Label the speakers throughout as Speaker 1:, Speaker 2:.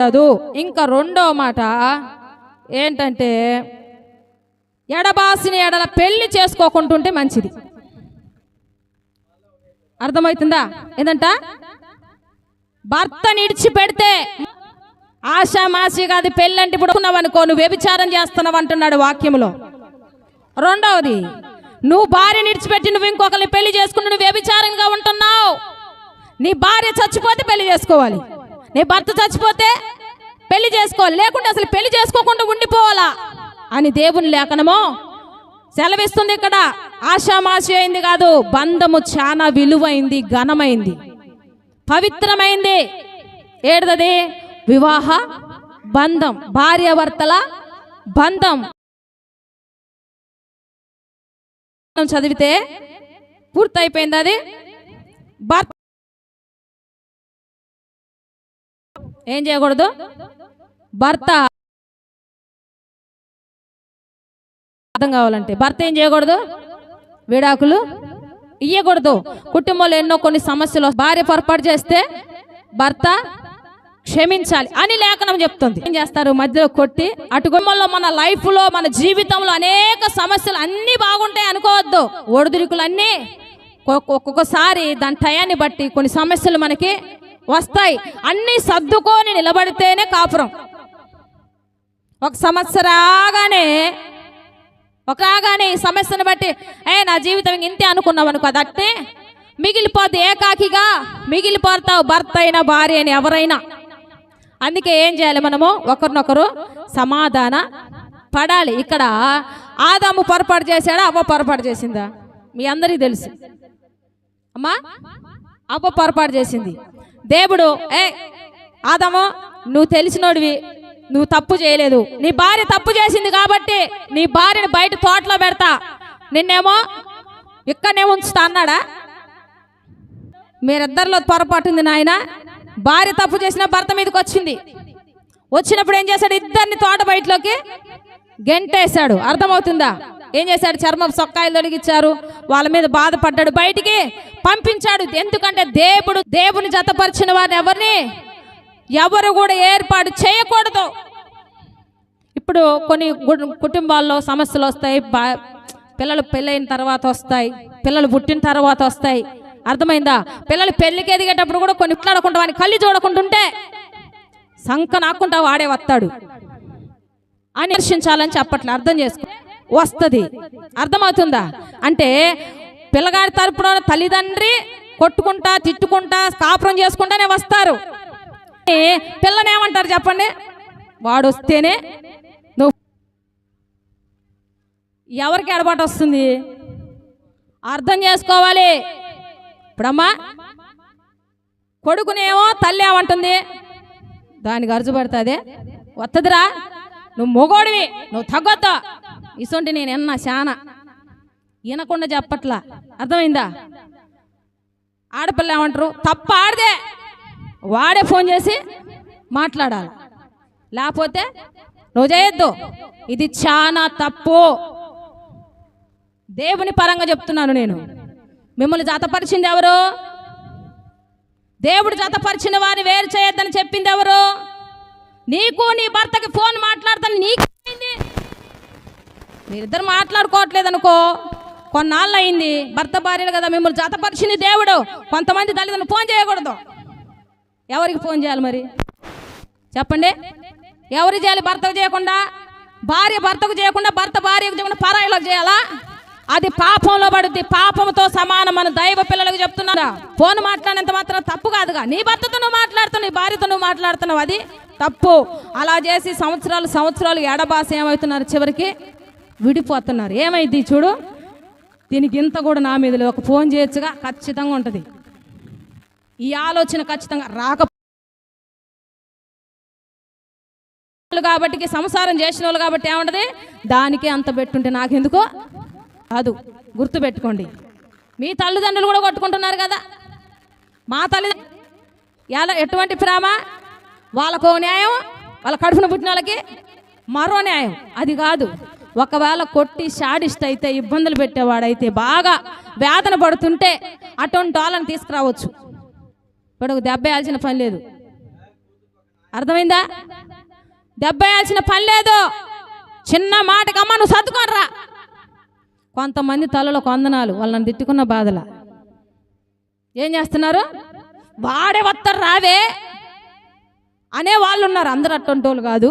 Speaker 1: కాదు ఇంకా రెండో మాట ఏంటంటే ఎడబాసిని ఎడల పెళ్ళి చేసుకోకుంటుంటే మంచిది. అర్థమవుతుందా? ఏంటంట భర్తని ఇడిచిపెడితే ఆశామాసిగా అది పెళ్ళంటి ఇప్పుడు అనుకో నువ్వు వ్యభిచారం చేస్తున్నావు అంటున్నాడు వాక్యంలో రెండవది నువ్వు భార్యని ఇడిచిపెట్టి నువ్వు ఇంకొకరిని పెళ్ళి చేసుకుని నువ్వు వ్యభిచారంగా ఉంటున్నావు. నీ భార్య చచ్చిపోతే పెళ్ళి చేసుకోవాలి. నీ భర్త చచ్చిపోతే పెళ్ళి చేసుకోవాలి. లేకుంటే అసలు పెళ్ళి చేసుకోకుండా ఉండిపోవాలా? అని దేవుని లేఖనమో సెలవిస్తుంది ఇక్కడ. ఆశామాషి అయింది కాదు బంధము చాలా విలువైంది ఘనమైంది పవిత్రమైంది. ఏడదది? వివాహ బంధం భార్యాభర్తల బంధం. చదివితే పూర్తయిపోయింది అది. భర్త ఏం చేయకూడదు? భర్త. అర్థం కావాలంటే భర్త ఏం చేయకూడదు? విడాకులు ఇయ్యకూడదు. కుటుంబంలో ఎన్నో కొన్ని సమస్యలు భార్య పొరపాటు చేస్తే భర్త క్షమించాలి అని లేఖనం చెప్తుంది. ఏం చేస్తారు? మధ్యలో కొట్టి అటు కుటుంబంలో మన లైఫ్లో మన జీవితంలో అనేక సమస్యలు అన్నీ బాగుంటాయి అనుకోవద్దు. ఒడిదుడుకులు అన్నీ ఒక్కొక్కసారి దాని టయాన్ని బట్టి కొన్ని సమస్యలు మనకి వస్తాయి. అన్నీ సర్దుకొని నిలబడితేనే కాపురం. ఒక సమస్య రాగానే ఒక రాగానే ఈ సమస్యను బట్టి ఏ నా జీవితం ఇంతే అనుకున్నావు అనుకో అదట్టే మిగిలిపోతే ఏకాకిగా మిగిలిపోతావు భర్త అయినా భార్య అయినా ఎవరైనా. అందుకే ఏం చేయాలి మనము? ఒకరినొకరు సమాధాన పడాలి. ఇక్కడ ఆదాము పొరపాటు చేశాడా? అవ్వ పొరపాటు చేసిందా? మీ అందరికీ తెలుసు. అమ్మా అవ్వ పొరపాటు చేసింది. దేవుడు ఏ ఆదము నువ్వు తెలిసినోడివి నువ్వు తప్పు చేయలేదు. నీ భార్య తప్పు చేసింది కాబట్టి నీ భార్యని బయట తోటలో పెడతా. నిన్నేమో ఇక్కడనే ఉంచుతా అన్నాడా? మీరిద్దరిలో పొరపాటు ఉంది నాయన. భార్య తప్పు చేసిన భర్త మీదకి వచ్చింది. వచ్చినప్పుడు ఏం చేశాడు? ఇద్దరిని తోట బయటలోకి గెంటేశాడు. అర్థమవుతుందా? ఏం చేశాడు? చర్మం సొక్కాయలు తొలగిచ్చారు. వాళ్ళ మీద బాధపడ్డాడు. బయటికి పంపించాడు. ఎందుకంటే దేవుడు దేవుని జతపరిచిన వారిని ఎవరిని? ఎవరు కూడా ఏర్పాటు చేయకూడదు. ఇప్పుడు కొన్ని కుటుంబాల్లో సమస్యలు వస్తాయి. పిల్లలు పెళ్ళైన తర్వాత వస్తాయి. పిల్లలు పుట్టిన తర్వాత వస్తాయి. అర్థమైందా? పిల్లలు పెళ్ళికి ఎదిగేటప్పుడు కూడా కొన్ని ఇట్లాడకుండా వాని కళ్ళు చూడకుంటుంటే సంక నాకుంటా వాడే వస్తాడు. అని దర్శించాలని చెప్పట్లే. అర్థం చేసుకో వస్తుంది. అర్థమవుతుందా? అంటే పిల్లగాడి తరపున తల్లిదండ్రి కొట్టుకుంటా తిట్టుకుంటా కాపురం చేసుకుంటానే వస్తారు. పిల్లని ఏమంటారు చెప్పండి? వాడు వస్తేనే నువ్వు ఎవరికి ఎడబాటు వస్తుంది? అర్థం చేసుకోవాలి. ఇప్పుడమ్మా కొడుకునేమో తల్లి ఏమంటుంది? దానికి అరుచు పడుతుంది. వస్తుందిరా నువ్వు మొగోడివి నువ్వు తగ్గొద్దు. ఇసొంటి నేను ఎన్నా శానా? వినకుండా చెప్పట్లా. అర్థమైందా? ఆడపిల్ల ఏమంటారు? తప్ప ఆడదే. వాడే ఫోన్ చేసి మాట్లాడాలి. లేకపోతే నువ్వు చేయొద్దు. ఇది చాలా తప్పు. దేవుని పరంగా చెప్తున్నాను నేను. మిమ్మల్ని జతపరిచింది ఎవరు? దేవుడు జతపరిచిన వారిని వేరు చేయొద్దని చెప్పింది ఎవరు? నీకు నీ భర్తకి ఫోన్ మాట్లాడతాను నీకు మీరిద్దరు మాట్లాడుకోవట్లేదు అనుకో కొన్నాళ్ళు అయింది భర్త భార్యలు కదా మిమ్మల్ని జతపరిచింది దేవుడు. కొంతమంది తల్లిదండ్రులు ఫోన్ చేయకూడదు. ఎవరికి ఫోన్ చేయాలి మరి? చెప్పండి. ఎవరు చేయాలి భర్తకు చేయకుండా? భార్య భర్తకు చేయకుండా భర్త భార్యకు చేయకుండా పరాయిలకు చేయాలా? అది పాపంలో పడుద్ది. పాపంతో సమానం మన దైవ పిల్లలకు చెప్తున్నారా ఫోన్ మాట్లాడినంత మాత్రం తప్పు కాదుగా. నీ భర్తతో నువ్వు మాట్లాడుతున్నావు నీ భార్యతో నువ్వు మాట్లాడుతున్నావు. అది తప్పు. అలా చేసి సంవత్సరాలు సంవత్సరాలు ఎడబాస ఏమవుతున్నారు చివరికి? విడిపోతున్నారు. ఏమైంది చూడు? దీనికి ఇంత కూడా నా మీద ఒక ఫోన్ చేయొచ్చుగా? ఖచ్చితంగా ఉంటుంది. ఈ ఆలోచన ఖచ్చితంగా రాక వాళ్ళు కాబట్టి సంసారం చేసిన వాళ్ళు కాబట్టి ఏముంటది? దానికే అంత పెట్టుంటే నాకెందుకో? కాదు. గుర్తు పెట్టుకోండి మీ తల్లిదండ్రులు కూడా కొట్టుకుంటున్నారు కదా? మా తల్లి ఎలా ఎటువంటి ప్రేమ? వాళ్ళకో న్యాయం వాళ్ళ కడుపున పుట్టిన వాళ్ళకి మరో న్యాయం. అది కాదు. ఒకవేళ కొట్టి షాడిస్ట్ అయితే ఇబ్బందులు పెట్టేవాడైతే బాగా వేదన పడుతుంటే అటువంటి వాళ్ళని తీసుకురావచ్చు. ఇప్పుడు దెబ్బ వేయాల్సిన పని లేదు. అర్థమైందా? దెబ్బ వేయాల్సిన పని లేదు. చిన్న మాటకమ్మ నువ్వు సర్దుకోనరా. కొంతమంది తలలో కొందనాలు వాళ్ళని తిట్టుకున్న బాధల. ఏం చేస్తున్నారు? వాడే వస్తారు రావే. అనే వాళ్ళు ఉన్నారు. అందరు అట్టంటోళ్ళు కాదు.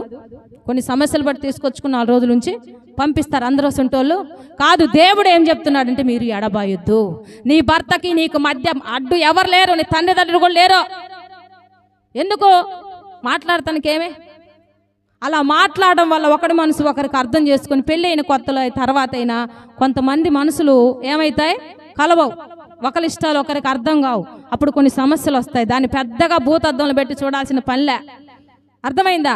Speaker 1: కొన్ని సమస్యలు బట్టి తీసుకొచ్చుకున్న నాలుగు రోజుల నుంచి పంపిస్తారు అందరూ వస్తుంటోళ్ళు కాదు దేవుడు ఏం చెప్తున్నాడంటే మీరు ఎడబాయొద్దు నీ భర్తకి నీకు మధ్య అడ్డు ఎవరు లేరు నీ తండ్రి తండ్రి కూడా లేరు. ఎందుకు? మాట్లాడతానికేమే అలా మాట్లాడడం వల్ల ఒకడి మనసు ఒకరికి అర్థం చేసుకుని పెళ్ళైన కొత్తలో తర్వాత అయినా కొంతమంది మనసులు ఏమవుతాయి కలవవు. ఒకరి ఇష్టాలు ఒకరికి అర్థం కావు. అప్పుడు కొన్ని సమస్యలు వస్తాయి. దాన్ని పెద్దగా భూతద్దంలో పెట్టి చూడాల్సిన పనిలే. అర్థమైందా?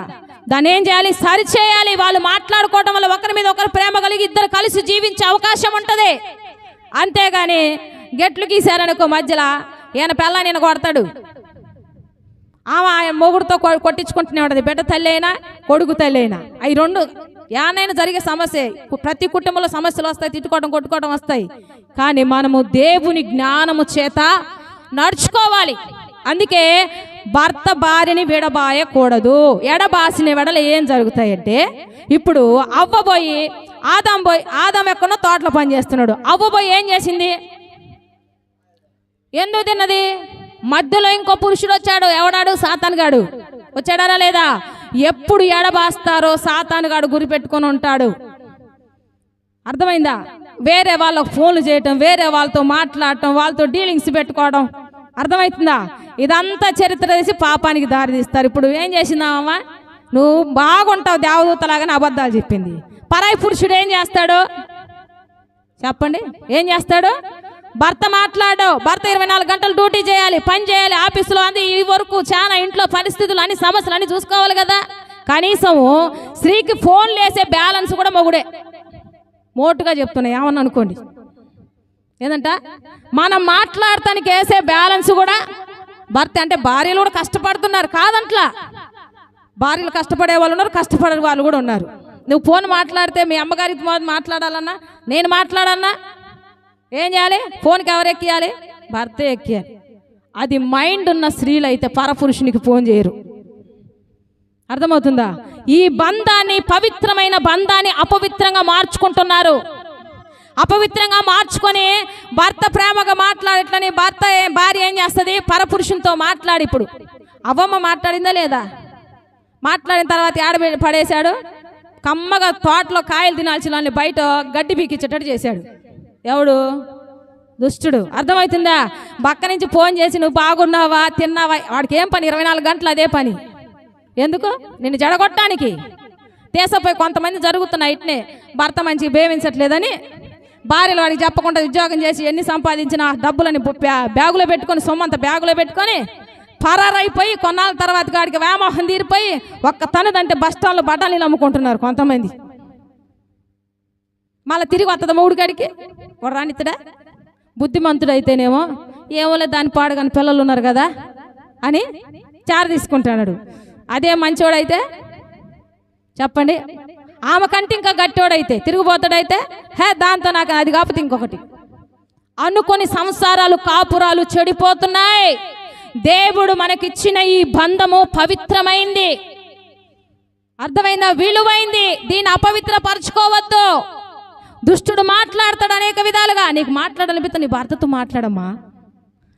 Speaker 1: దాన్ని ఏం చేయాలి? సరి చేయాలి. వాళ్ళు మాట్లాడుకోవడం వల్ల ఒకరి మీద ఒకరు ప్రేమ కలిగి ఇద్దరు కలిసి జీవించే అవకాశం ఉంటుంది. అంతేగాని గెట్లు గీశారనుకో మధ్యలో ఈయన పిల్ల నేను కొడతాడు. ఆమె ఆయన మొగుడుతో కొ- కొట్టించుకుంటూనే ఉంటుంది బిడ్డ తల్లి అయినా కొడుకు తల్లి అయినా. అవి రెండు ఏనైనా జరిగే సమస్య ప్రతి కుటుంబంలో సమస్యలు వస్తాయి. తిట్టుకోవడం కొట్టుకోవడం వస్తాయి. కానీ మనము దేవుని జ్ఞానము చేత నడుచుకోవాలి. అందుకే భర్త భార్యని విడబాయకూడదు. ఎడబాసిన వెడలు ఏం జరుగుతాయంటే ఇప్పుడు అవ్వబోయి ఆదాం పోయి ఆదాం ఎక్కడో తోటలో పని చేస్తున్నాడు. అవ్వబోయి ఏం చేసింది? ఎందుకు తిన్నది? మధ్యలో ఇంకో పురుషుడు వచ్చాడు. ఎవడాడు? సాతానుగాడు వచ్చాడారా లేదా? ఎప్పుడు ఎడబాస్తారో సాతానుగాడు గురి పెట్టుకొని ఉంటాడు. అర్థమైందా? వేరే వాళ్ళకు ఫోన్లు చేయటం వేరే వాళ్ళతో మాట్లాడటం వాళ్ళతో డీలింగ్స్ పెట్టుకోవడం. అర్థమవుతుందా ఇదంతా చరిత్ర చేసి పాపానికి దారి తీస్తారు. ఇప్పుడు ఏం చేసిందామా నువ్వు బాగుంటావు దేవదూతలాగానే అబద్ధాలు చెప్పింది. పరాయి పురుషుడు ఏం చేస్తాడు? చెప్పండి. ఏం చేస్తాడు? భర్త మాట్లాడు భర్త ఇరవై నాలుగు గంటలు డ్యూటీ చేయాలి పని చేయాలి ఆఫీసులో అంది ఈ వరకు చాలా ఇంట్లో పరిస్థితులు అన్ని సమస్యలు అన్ని చూసుకోవాలి కదా. కనీసం స్త్రీకి ఫోన్ లేసే బ్యాలెన్స్ కూడా మొగుడే. మోటుగా చెప్తున్నాయి ఏమన్నా అనుకోండి. ఏదంట? మనం మాట్లాడటానికి వేసే బ్యాలెన్స్ కూడా భర్త అంటే భార్యలు కూడా కష్టపడుతున్నారు కాదంట్లా. భార్యలు కష్టపడే వాళ్ళు ఉన్నారు కష్టపడే వాళ్ళు కూడా ఉన్నారు. నువ్వు ఫోన్ మాట్లాడితే మీ అమ్మగారికి మాట్లాడాలన్నా నేను మాట్లాడాలన్నా ఏం చేయాలి? ఫోన్కి ఎవరు ఎక్కియాలి? భర్త ఎక్కియాలి. అది మైండ్ ఉన్న స్త్రీలు అయితే పరపురుషునికి ఫోన్ చేయరు. అర్థమవుతుందా? ఈ బంధాన్ని పవిత్రమైన బంధాన్ని అపవిత్రంగా మార్చుకుంటున్నారు. అపవిత్రంగా మార్చుకొని భర్త ప్రేమగా మాట్లాడట్లని భర్త భార్య ఏం చేస్తుంది? పరపురుషునితో మాట్లాడి ఇప్పుడు. అవ్వమ్మ మాట్లాడిందా లేదా? మాట్లాడిన తర్వాత ఆడ పడేశాడు? కమ్మగా తోటలో కాయలు తినాల్సిన వాళ్ళని బయట గడ్డి పీకిచ్చేటట్టు చేశాడు. ఎవడు? దుష్టుడు. అర్థమవుతుందా? పక్క నుంచి ఫోన్ చేసి నువ్వు బాగున్నావా? తిన్నావా? వాడికి ఏం పని? ఇరవై నాలుగు గంటలు అదే పని. ఎందుకు? నిన్ను జడగొట్టడానికి. దేశపై కొంతమంది జరుగుతున్నాయి ఇట్నే. భర్త మంచి భేమించట్లేదని భార్యలు వాడికి చెప్పకుండా ఉద్యోగం చేసి ఎన్ని సంపాదించిన డబ్బులని బ్యాగులో పెట్టుకొని సొమ్మంత బ్యాగులో పెట్టుకొని పరారైపోయి కొన్నాళ్ళ తర్వాత గాడికి వ్యామోహం తీరిపోయి ఒక్క తనదంటే బస్ స్టాండ్లో బట్టలు అమ్ముకుంటున్నారు కొంతమంది. మళ్ళీ తిరిగి వస్తుంది మూడు కాడికి రానిత్తడా బుద్ధిమంతుడు అయితేనేమో ఏమోలే దాని పాడగాని పిల్లలు ఉన్నారు కదా అని చార తీసుకుంటున్నాడు అదే మంచోడైతే చెప్పండి. ఆమె కంటే ఇంకా గట్టోడైతే తిరిగిపోతాడైతే హే దాంతో నాకు అది కాకపోతే ఇంకొకటి. అనుకొని సంసారాలు కాపురాలు చెడిపోతున్నాయి. దేవుడు మనకిచ్చిన ఈ బంధము పవిత్రమైంది. అర్థమైందా? విలువైంది. దీన్ని అపవిత్రపరచుకోవద్దు. దుష్టుడు మాట్లాడతాడు అనేక విధాలుగా. నీకు మాట్లాడనిపిస్తే నీ భర్తతో మాట్లాడమ్మా.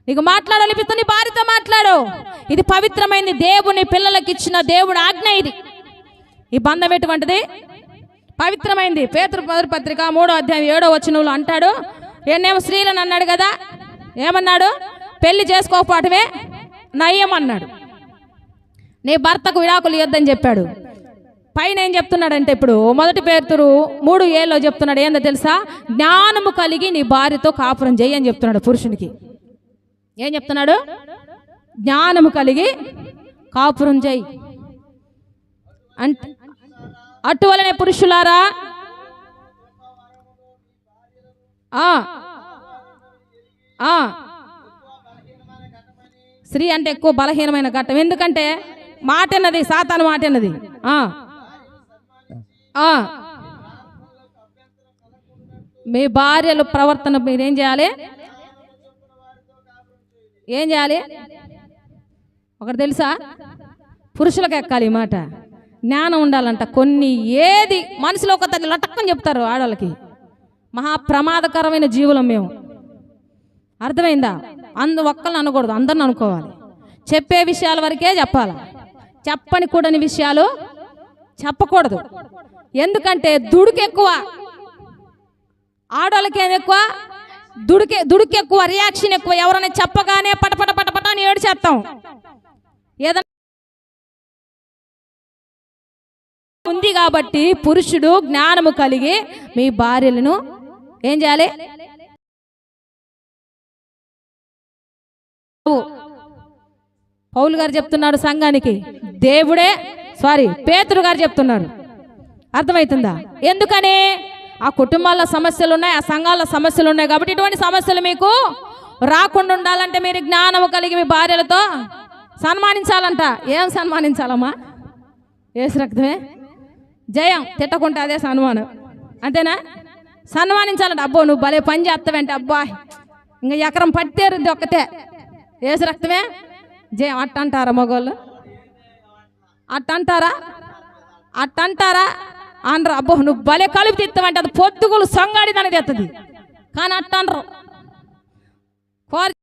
Speaker 1: నీకు మాట్లాడనిపిస్తే నీ భార్యతో మాట్లాడు. ఇది పవిత్రమైంది. దేవుని పిల్లలకి ఇచ్చిన దేవుడు ఆజ్ఞ ఇది. ఈ బంధం ఎటువంటిది? పవిత్రమైంది. పేతృ మొదటి పత్రిక మూడో అధ్యాయం ఏడో వచ్చినవులు అంటాడు ఏనేమో స్త్రీలను అన్నాడు కదా? ఏమన్నాడు? పెళ్ళి చేసుకోకపోవటమే నయ్యం అన్నాడు. నీ భర్తకు విడాకులు ఇవ్వద్దని చెప్పాడు. పైన ఏం చెప్తున్నాడంటే ఇప్పుడు మొదటి పేరుతురు మూడు ఏళ్ళలో చెప్తున్నాడు ఏందో తెలుసా? జ్ఞానము కలిగి నీ భార్యతో కాపురం చేయి అని చెప్తున్నాడు పురుషునికి. ఏం చెప్తున్నాడు? జ్ఞానము కలిగి కాపురం చేయి. అంటే అటువలనే పురుషులారా. స్త్రీ అంటే ఎక్కువ బలహీనమైన ఘట్టం. ఎందుకంటే మాట అన్నది సాతాను మాట అన్నది మీ భార్యలు ప్రవర్తన మీరేం చేయాలి? ఏం చేయాలి? ఒకటి తెలుసా? పురుషులకు ఎక్కాలి ఈ మాట. జ్ఞానం ఉండాలంట. కొన్ని ఏది మనసులో ఒక తల్లి లటక్కని చెప్తారు ఆడవాళ్ళకి. మహా ప్రమాదకరమైన జీవులం మేము. అర్థమైందా? అందు ఒక్కళ్ళని అనకూడదు అందరిని అనుకోవాలి. చెప్పే విషయాల వరకే చెప్పాలి. చెప్పని కూడని విషయాలు చెప్పకూడదు. ఎందుకంటే దుడుకెక్కువ. ఆడవాళ్ళకి ఎక్కువ? దుడికే దుడికి ఎక్కువ రియాక్షన్ ఎక్కువ. ఎవరైనా చెప్పగానే పటపట పటపట అని ఏడ్చేస్తాం ఏదైనా ఉంది కాబట్టి పురుషుడు జ్ఞానము కలిగి మీ భార్యలను ఏం చేయాలి? పౌలు గారు చెప్తున్నాడు సంఘానికి. దేవుడే సారీ పేతురు గారు చెప్తున్నారు. అర్థమవుతుందా? ఎందుకని? ఆ కుటుంబాల్లో సమస్యలు ఉన్నాయి ఆ సంఘాల్లో సమస్యలు ఉన్నాయి కాబట్టి ఇటువంటి సమస్యలు మీకు రాకుండా ఉండాలంటే మీరు జ్ఞానము కలిగి మీ భార్యలతో సన్మానించాలంట. ఏం సన్మానించాలమ్మా? ఏసు రక్తమే? జయం తిట్టకుంటే అదే సన్మానం. అంతేనా? సన్మానించాలంట అబ్బో నువ్వు భలే పని చేస్తావంటే అబ్బా. ఇంకా ఎకరం పట్టారు ఒక్కతే. ఏసు రక్తమే? జయం అట్ట అంటారా మగోళ్ళు? అట్టంటారా? అట్టంటారా? అనరు. అబ్బో నువ్వు భలే కలుపు తిత్తావంటే అది పొద్దుగులు సొంగాడి దానికి తెస్తుంది కానీ అట్ట అనరు కోరి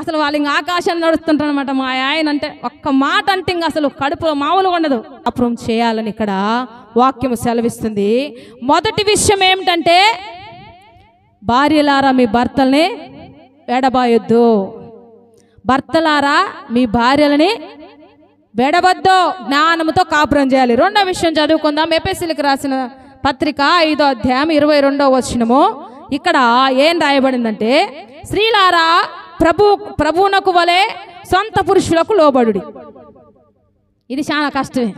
Speaker 1: అసలు వాళ్ళు ఇంకా ఆకాశం నడుస్తుంటారనమాట మా ఆయన అంటే ఒక్క మాట అంటే ఇంకా అసలు కడుపులో మామూలుగా ఉండదు. అప్రూవ్ చేయాలని ఇక్కడ వాక్యం సెలవిస్తుంది. మొదటి విషయం ఏమిటంటే భార్యలారా మీ భర్తల్ని ఎడబాయొద్దు భర్తలారా మీ భార్యలని వెడవద్దు జ్ఞానముతో కాపురం చేయాలి. రెండో విషయం చదువుకుందాం. ఎపిసిలకు రాసిన పత్రిక ఐదో అధ్యాయం ఇరవై రెండో వచ్చినము ఇక్కడ ఏం రాయబడిందంటే స్త్రీలారా ప్రభు ప్రభువునకు వలె సొంత పురుషులకు లోబడు ఇది చాలా కష్టమే.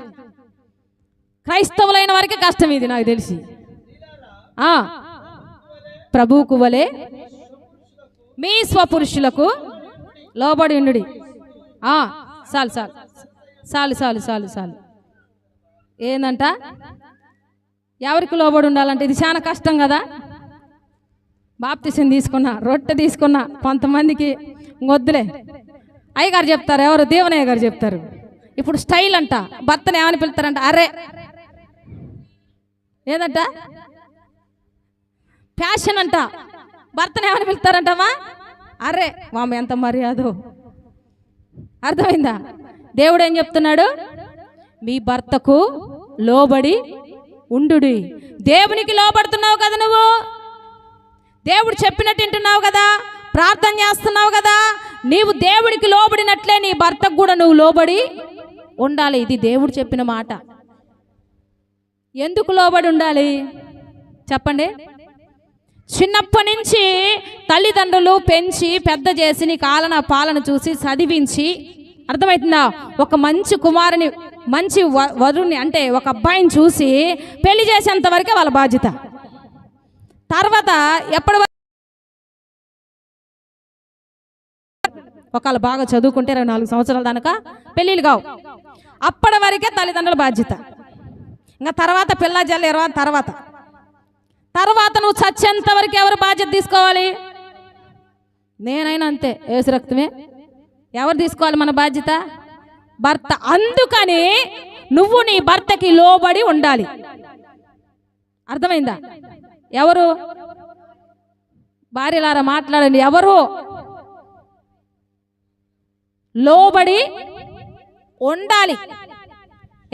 Speaker 1: క్రైస్తవులైన వారికి కష్టం ఇది నాకు తెలిసి. ఆ, ప్రభువుకు వలె మీ స్వపురుషులకు లోబడి ఉండుడి. ఆ, చాలు చాలు చాలు చాలు చాలు చాలు. ఏందంట? ఎవరికి లోబడి ఉండాలంటే ఇది చాలా కష్టం కదా. బాప్తిసం తీసుకున్నా రొట్టె తీసుకున్నా కొంతమందికి వద్దులే. అయ్యగారు చెప్తారు ఎవరు? దేవనయ్య గారు చెప్తారు. ఇప్పుడు స్టైల్ అంట భర్తను ఏమని పిలుస్తారంట అరే. ఏదంట? ఫ్యాషన్ అంట. భర్తను ఏమని పిలుస్తారంటమ్మా అరే మామ ఎంత మర్యాదో. అర్థమైందా? దేవుడు ఏం చెప్తున్నాడు? మీ భర్తకు లోబడి ఉండుడి. దేవునికి లోబడుతున్నావు కదా నువ్వు? దేవుడు చెప్పినట్టు వింటున్నావు కదా? ప్రార్థన చేస్తున్నావు కదా? నీవు దేవుడికి లోబడినట్లే నీ భర్తకు కూడా నువ్వు లోబడి ఉండాలి. ఇది దేవుడు చెప్పిన మాట. ఎందుకు లోబడి ఉండాలి? చెప్పండి. చిన్నప్పటి నుంచి తల్లిదండ్రులు పెంచి పెద్ద చేసి నీ కాలన పాలన చూసి చదివించి అర్థమవుతుందా? ఒక మంచి కుమారుని మంచి వ- వరుని అంటే ఒక అబ్బాయిని చూసి పెళ్ళి చేసేంత వరకే వాళ్ళ బాధ్యత. తర్వాత ఎప్పటి ఒకళ్ళు బాగా చదువుకుంటే ఇరవై నాలుగు సంవత్సరాల దానక పెళ్ళిళ్ళు కావు. అప్పటి వరకే తల్లిదండ్రుల బాధ్యత. ఇంకా తర్వాత పిల్ల జల్లు ఇరవై తర్వాత. తర్వాత నువ్వు చచ్చేంత వరకు ఎవరు బాధ్యత తీసుకోవాలి? నేనైనా అంతే ఏసు రక్తమే. ఎవరు తీసుకోవాలి మన బాధ్యత? భర్త. అందుకని నువ్వు నీ భర్తకి లోబడి ఉండాలి. అర్థమైందా? ఎవరు? భార్యలారా మాట్లాడండి. ఎవరు? లోబడి ఉండాలి.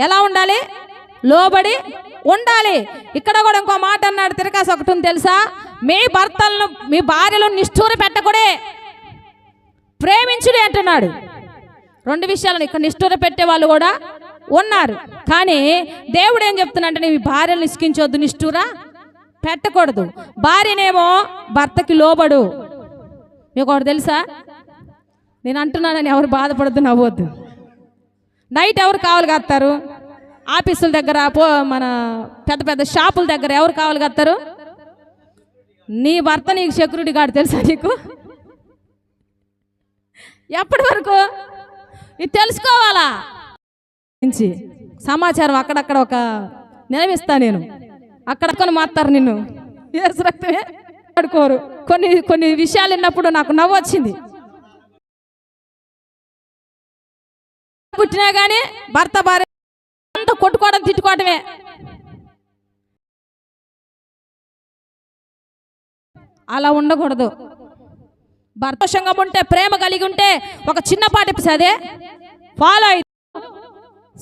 Speaker 1: ఎలా ఉండాలి? లోబడి ఉండాలి. ఇక్కడ కూడా ఇంకో మాట అన్నాడు తిరకాసు ఒకటి ఉంది తెలుసా? మీ భర్తలను మీ భార్యలను నిష్ఠూర పెట్టకూడే. ప్రేమించుడి అంటున్నాడు. రెండు విషయాలను ఇక్కడ నిష్ఠూర పెట్టే వాళ్ళు కూడా ఉన్నారు. కానీ దేవుడు ఏం చెప్తున్నాడంటే నీ భార్యను నిష్కించొద్దు నిష్ఠూర. పెట్టకూడదు. భార్యనేమో భర్తకి లోబడు. మీకు ఒకటి తెలుసా? నేను అంటున్నానని ఎవరు బాధపడద్దు నవ్వద్దు. నైట్ ఎవరు కావాలి కత్తారు? ఆఫీసుల దగ్గర పో మన పెద్ద పెద్ద షాపుల దగ్గర ఎవరు కావాలి కత్తారు? నీ భర్త నీకు సెక్యూరిటీ గార్డ్ తెలుసా నీకు? ఎప్పటి వరకు? ఇది తెలుసుకోవాలా? సమాచారం అక్కడక్కడ ఒక నిలవిస్తా నేను. అక్కడ కొని మాత్తారు నిన్ను. ఏసు రక్తమే పడుకోరు. కొన్ని కొన్ని విషయాలు విన్నప్పుడు నాకు నవ్వు వచ్చింది. పుట్టినా కానీ భర్త భార్య అంతా కొట్టుకోవడం తిట్టుకోవటమే. అలా ఉండకూడదు. భర్త సంగం ఉంటే ప్రేమ కలిగి ఉంటే ఒక చిన్నపాటి అదే ఫాలో అయింది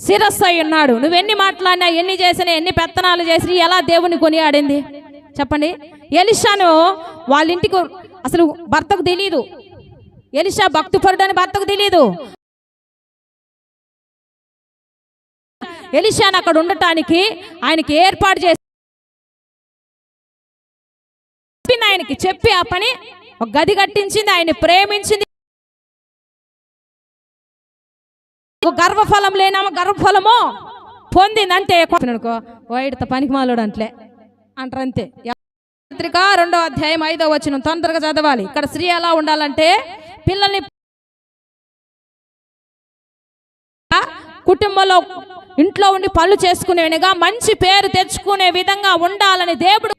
Speaker 1: శిరస్సు అయి ఉన్నాడు. నువ్వెన్ని మాట్లాడినా ఎన్ని చేసినా ఎన్ని పెత్తనాలు చేసినా ఎలా దేవుని కొనియాడింది? చెప్పండి. ఎలిషాను వాళ్ళ ఇంటికి అసలు భర్తకు తెలియదు ఎలిషా భక్తిపరుడు అని భర్తకు తెలియదు ఎలిషాను అక్కడ ఉండటానికి ఆయనకి ఏర్పాటు చేసి చెప్పింది ఆయనకి చెప్పి ఆ పని ఒక గది కట్టించింది ఆయన ప్రేమించింది. ఒక గర్వఫలం లేనామా గర్వఫలము పొందింది అంతే అనుకో. వైడత పనికి మాలోడు అంట్లే. అంటారు అంతే. పత్రిక రెండో అధ్యాయం ఐదో వచ్చిన తొందరగా చదవాలి. ఇక్కడ స్త్రీ ఎలా ఉండాలంటే పిల్లల్ని కుటుంబంలో ఇంట్లో ఉండి పనులు చేసుకునేవినిగా మంచి పేరు తెచ్చుకునే విధంగా ఉండాలని దేవుడు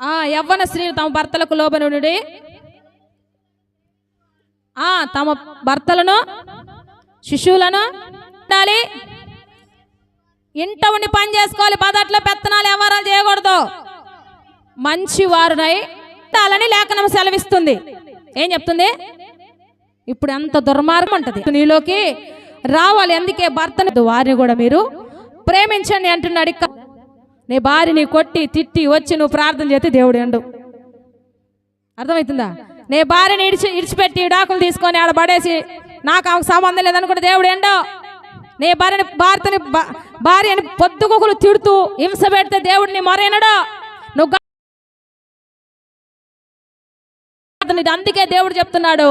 Speaker 1: ఆ యవ్వన స్త్రీలు తమ భర్తలకు లోబనుడి ఆ తమ భర్తలను శిశువులను ఉండాలి. ఇంట ఉండి పని చేసుకోవాలి పదట్లో పెత్తనాలు వ్యవహారాలు చేయకూడదు. మంచి వారునై ఉండాలని లేఖనం సెలవిస్తుంది. ఏం చెప్తుంది? ఇప్పుడు ఎంత దుర్మార్గం ఉంటుంది. నీలోకి రావాలి అందుకే భర్తను వారిని కూడా మీరు ప్రేమించండి అంటున్నాడు. ఇక్కడ నీ భార్యని కొట్టి తిట్టి వచ్చి నువ్వు ప్రార్థన చేస్తే దేవుడు ఎండు. అర్థమవుతుందా? నీ భార్యని ఇడిచి ఇడిచిపెట్టి డాకులు తీసుకొని ఆడ పడేసి నాకు ఆమెకు సంబంధం లేదనుకుంటే దేవుడు ఎండో. నీ భార్యని భార్తని భార్యని పొద్దుగుకులు తిడుతూ హింస పెడితే దేవుడిని మొరైనడో నువ్వు అందుకే దేవుడు చెప్తున్నాడు.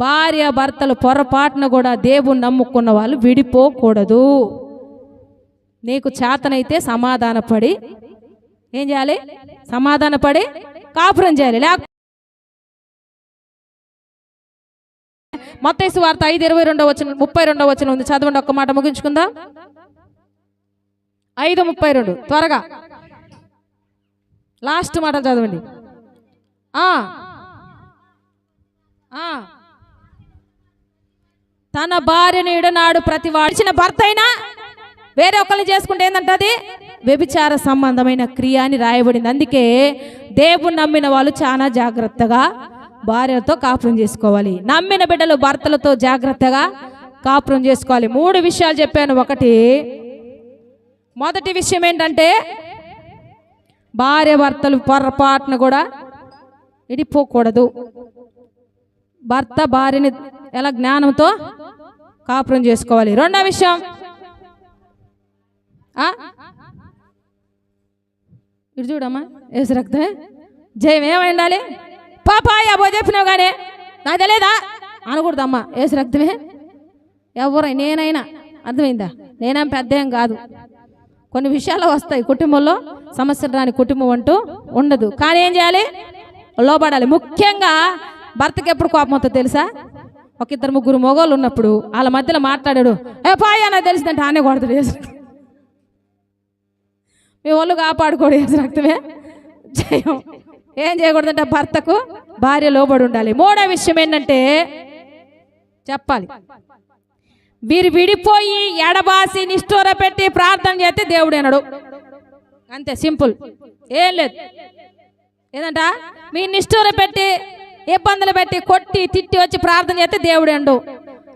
Speaker 1: భార్య భర్తలు పొరపాటున కూడా దేవుని నమ్ముకున్న వాళ్ళు విడిపోకూడదు. నీకు చేతనైతే సమాధానపడి ఏం చేయాలి? సమాధానపడి కాపురం చేయాలి. లేకపోతే మొత్తం వార్త ఐదు ఇరవై రెండో వచ్చిన ముప్పై రెండో వచ్చిన ఉంది. చదవండి ఒక్క మాట ముగించుకుందా. ఐదు ముప్పై రెండు. త్వరగా. లాస్ట్ మాట చదవండి. ఆ. ఆ. తన భార్యను ఇడనాడు ప్రతి వాడిచిన భర్త అయినా వేరే ఒకరిని చేసుకుంటే ఏంటంటది వ్యభిచార సంబంధమైన క్రియ అని రాయబడింది. అందుకే దేవుని నమ్మిన వాళ్ళు చాలా జాగ్రత్తగా భార్యలతో కాపురం చేసుకోవాలి. నమ్మిన బిడ్డలు భర్తలతో జాగ్రత్తగా కాపురం చేసుకోవాలి. మూడు విషయాలు చెప్పాను. ఒకటి మొదటి విషయం ఏంటంటే భార్య భర్తలు పొరపాటున కూడా ఇడిపోకూడదు భర్త భార్యని ఎలా జ్ఞానంతో కాపురం చేసుకోవాలి? రెండో విషయం. ఇటు చూడమ్మా ఏసు రక్తమే. జయం ఏమై ఉండాలి పాపాయ్ అబో చెప్పినావు కానీ నాకు తెలియదా అనకూడదమ్మా ఏసు రక్తమే. ఎవరై నేనైనా అర్థమైందా? నేనేం పెద్ద ఏం కాదు. కొన్ని విషయాలు వస్తాయి కుటుంబంలో. సమస్యలు రాని కుటుంబం అంటూ ఉండదు. కానీ ఏం చేయాలి? లోబడాలి. ముఖ్యంగా భర్తకి ఎప్పుడు కోపం అవుతుందో తెలుసా? ఒక ఇద్దరు ముగ్గురు మొగోళ్ళు ఉన్నప్పుడు వాళ్ళ మధ్యలో మాట్లాడాడు ఏ పాయ నాకు తెలిసిందంటే ఆనే కొడతాడు వేసు మీ వాళ్ళు కాపాడుకోడు వేసు రక్తమే. జయం. ఏం చేయకూడదంటే భర్తకు? భార్య లోబడి ఉండాలి. మూడో విషయం ఏంటంటే చెప్పాలి. వీరు విడిపోయి ఎడబాసి నిష్ఠూర పెట్టి ప్రార్థన చేస్తే దేవుడేనడు అంతే సింపుల్. ఏం లేదు. ఏదంట? మీ నిష్ఠూర పెట్టి ఇబ్బందులు పెట్టి కొట్టి తిట్టి వచ్చి ప్రార్థన చేస్తే దేవుడు ఎండు.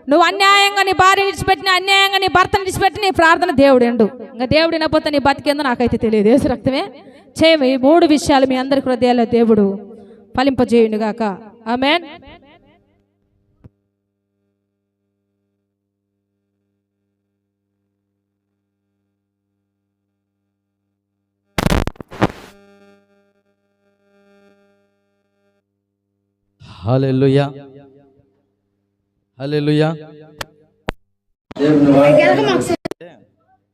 Speaker 1: నువ్వు అన్యాయంగా నీ భార్య విడిచిపెట్టిన అన్యాయంగా నీ భర్తను విడిచిపెట్టి నీ ప్రార్థన దేవుడు ఎండు. ఇంకా దేవుడు వినపోతే నీ బతికేందో నాకైతే తెలియదు. ఏసు రక్తమే. చేయము ఈ మూడు విషయాలు మీ అందరి హృదయాల్లో దేవుడు ఫలింపజేయునుగాక. ఆమెన్.
Speaker 2: హల్లెలూయా. హల్లెలూయా.